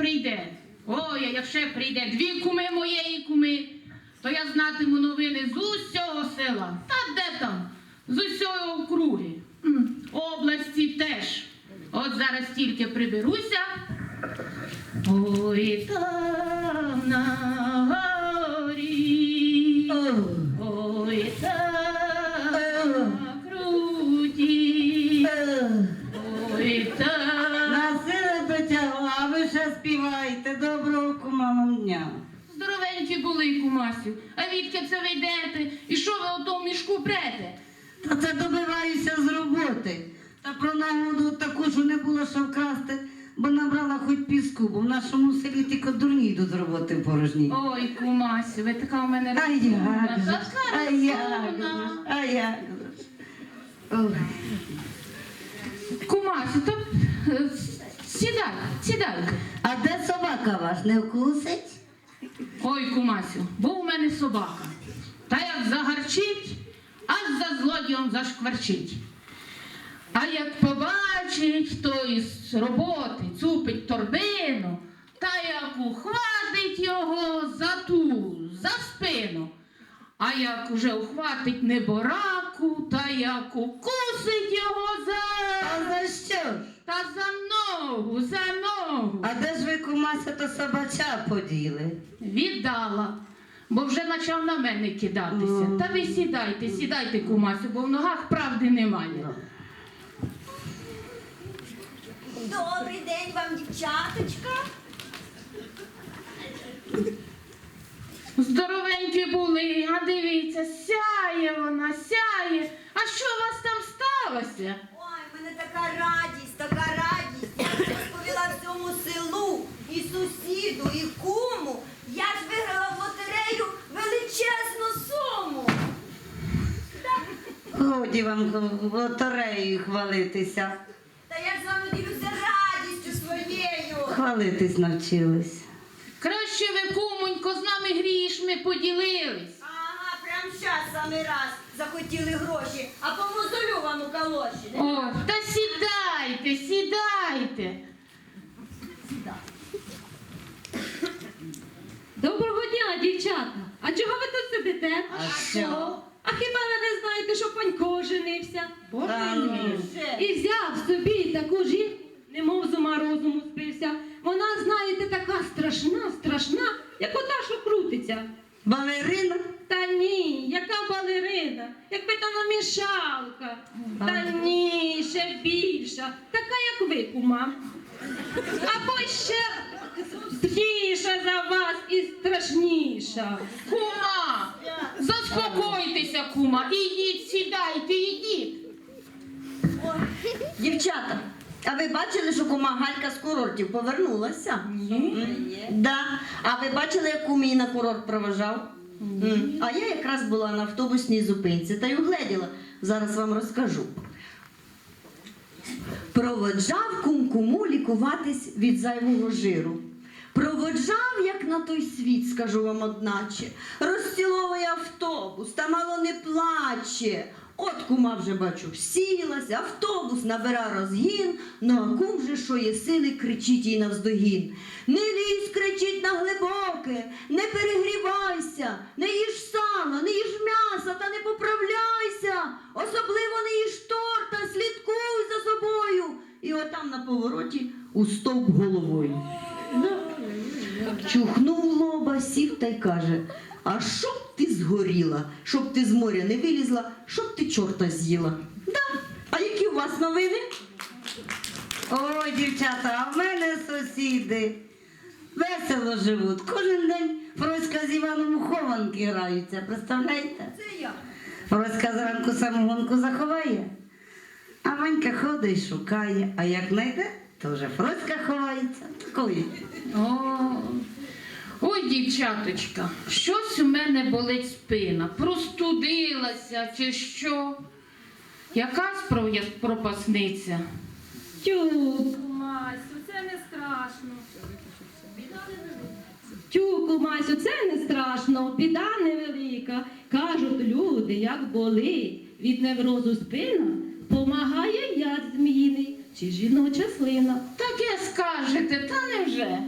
прийде. Ой, а якщо прийде дві куми моєї куми, то я знатиму новини з усього села. Та де там? З усього округи. Області теж. От зараз тільки приберуся. Ой, там на дня. Здоровенькі були, кумасю. А відки це ви йдете? І що ви у тому мішку прете? Та це добиваюся з роботи. Та про нагоду таку, що не було що вкрасти, бо набрала хоч піску, бо в нашому селі тільки дурні йдуть з роботи порожні. Ой, кумасю, ви така у мене А розумна, ж, а же, розумна. а же. ж. Ой. Кумасю, то е, сідай, сідайте. А де собака ваш не вкусить? Ой, кумасю, був у мене собака. Та як загарчить, аж за злодієм зашкварчить. А як побачить, то із роботи цупить торбину, та як ухватить його за ту, за спину. А як уже ухватить небораку, та як укусить його за А за що та за ногу, за ногу. А де ж ви кумася то собача поділи? Віддала, бо вже почав на мене кидатися. Мгм. Та ви сідайте, сідайте, кумасю, бо в ногах правди немає. Добрий день вам, дівчаточка. Здоровенькі були, а дивіться, сяє вона, сяє. А що у вас там сталося? Ой, в мене така радість, така радість. Я розповіла всьому селу, і сусіду, і куму. Я ж виграла в лотерею величезну суму. Годі вам лотереєю хвалитися. Та я ж з вами ділюся радістю своєю. Хвалитись навчились. Краще ви, кумонько, з нами грішми поділились. Ага, прям щас самий раз захотіли гроші, а по мозолю вам у калоші. не? О, та сідайте, сідайте. Доброго дня, дівчата! А чого ви тут сидите? А що? А хіба ви не знаєте, що панько женився? Та ні. І взяв собі таку жінку, немов з ума розуму спився. Вона, знаєте, така страшна, страшна, як ота, що крутиться. Балерина? Та ні, яка балерина, якби та намішалка. Та ні, ще більша, така, як ви, кума. Або ще зліша за вас і страшніша. Кума, заспокойтеся, кума. Ідіть, сідайте, ідіть. Дівчата, а ви бачили, що кума Галька з курортів повернулася? Ні. Да. А ви бачили, як кум її на курорт проважав? М. А я якраз була на автобусній зупинці та й угледіла. Зараз вам розкажу. Проводжав кум куму лікуватись від зайвого жиру. Проводжав, як на той світ, скажу вам одначе. Розціловує автобус, та мало не плаче. От кума вже бачу, сілася, автобус набира розгін, ну а кум вже що є сили, кричить їй навздогін. Не лізь, кричить на глибоке, не перегрівайся, не їж сала, не їж м'яса та не поправляйся. Особливо не їж торта, слідкуй за собою. І отам на повороті у стовп головою. Чухнув лоба, сів та й каже: А щоб ти згоріла, щоб ти з моря не вилізла, щоб ти чорта з'їла. Да. А які у вас новини? Ой, дівчата, а в мене сусіди. Весело живуть. Кожен день Фроська з Іваном у хованки граються, представляєте? Це я. Фроська зранку самогонку заховає, а Ванька ходить шукає, а як знайде, то вже Фроська ховається. Такої. О, ой, дівчаточка, щось у мене болить спина. Простудилася чи що? Якась про- пропасниця. Тю, Масю, це не страшно. тю, кумасю, це не страшно, біда невелика. Кажуть люди, як болить від неврозу спина, помагає яд зміїний чи жіноча слина. Таке скажете, та невже?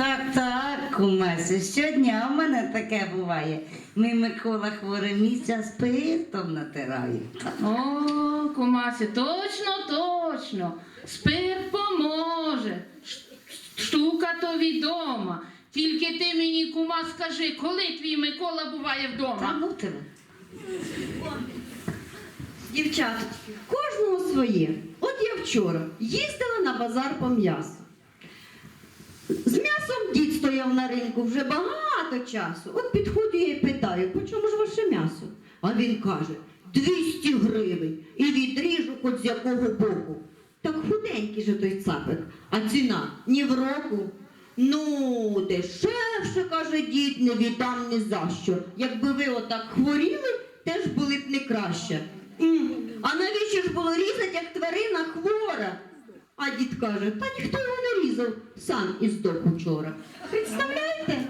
Так, так, кумасю, щодня у мене таке буває. Мій Микола хворе місця спиртом натирає. О, кумасю, точно, точно. Спирт поможе. Штука то відома. Тільки ти мені, кума, скажи, коли твій Микола буває Та вдома? ну тебе. Дівчаточки, кожного своє. От я вчора їздила на базар по м'ясу. М'ясом дід стояв на ринку вже багато часу. От підходжу я і питаю, по чому ж ваше м'ясо? А він каже, 200 гривень і відріжу хоч з якого боку. Так худенький же той цапик, а ціна ні в року. Ну, дешевше, каже дід, не віддам ні за що. Якби ви отак хворіли, теж були б не краще. А навіщо ж було різати, як тварина хвора? А дід каже, та ніхто його не різав, сам і здох учора. Представляєте?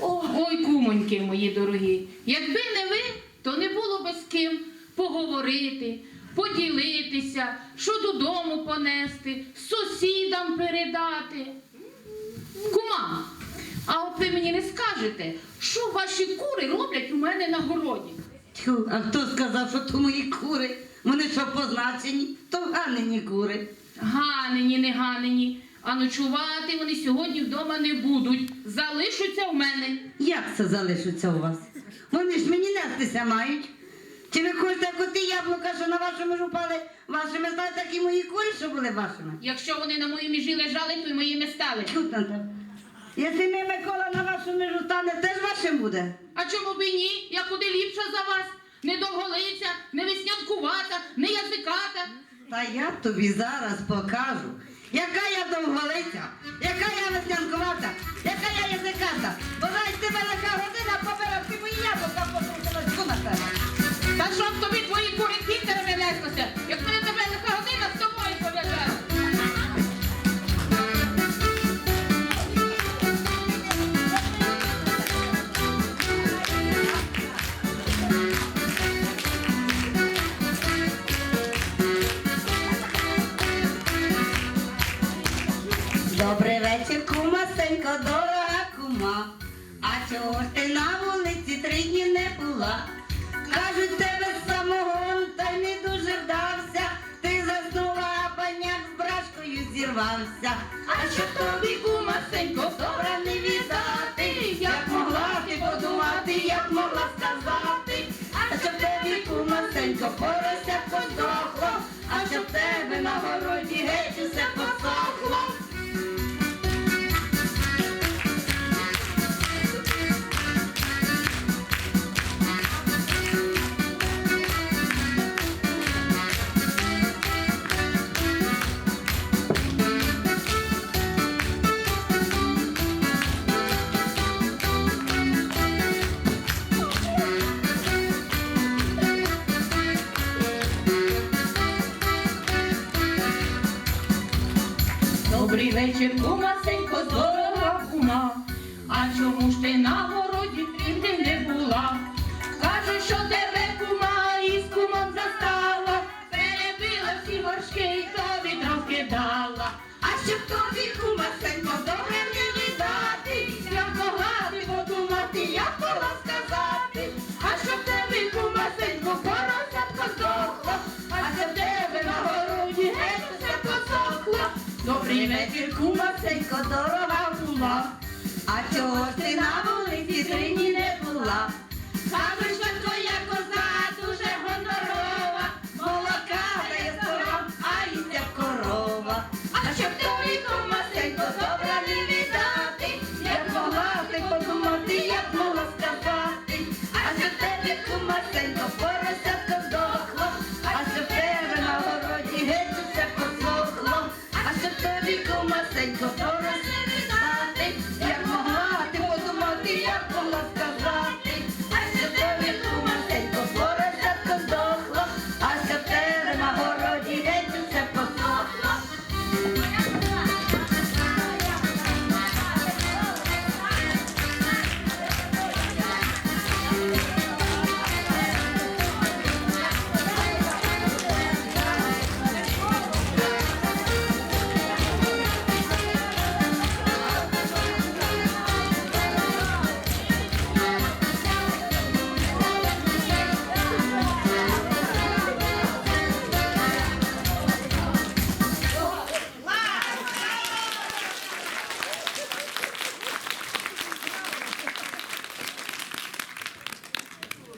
Ой, кумоньки мої дорогі, якби не ви, то не було би з ким поговорити, поділитися, що додому понести, сусідам передати. Кума, а от ви мені не скажете, що ваші кури роблять у мене на городі? Тьху, а хто сказав, що то мої кури? Вони що позначені? То ганені кури. Ганені, не ганені, а ночувати вони сьогодні вдома не будуть. Залишаться в мене. Як це залишиться у вас? Вони ж мені нестися мають. Чи ви хочете як оті яблука, що на вашому ж упали вашими, знаєте, так і мої курі, що були вашими? Якщо вони на моїй межі лежали, то й моїми стали. Тьху, на. Якщо мій Микола на вашу межу стане, теж вашим буде. А чому б і ні? Я куди ліпша за вас? Не довголиця, не веснянкувата, не язиката. Та я тобі зараз покажу, яка я довголиця, яка я веснянкувата, яка я язиката. Вона із тебе яка година побереш дорога. А чого ж ти на вулиці три дні не була? Кажуть, тебе самогон та й не дуже вдався. Ти заснула, а баняк з брашкою зірвався. А що тобі, кума, сенько, добра не віддати? Як могла ти подумати, як могла сказати? А що тобі, кума, сенько, порося подохло, а що в тебе на городі геть усе посохло. Добрий вечір, кума, сенько, здорова кума. А чому ж ти на городі трійти не була? Кажуть, що тебе кума із кумом застала, перебила всі горшки і тобі трохи дала. А щоб тобі, кума, Добрий вечір, кума, сенько, дорога була, а чого ж ти на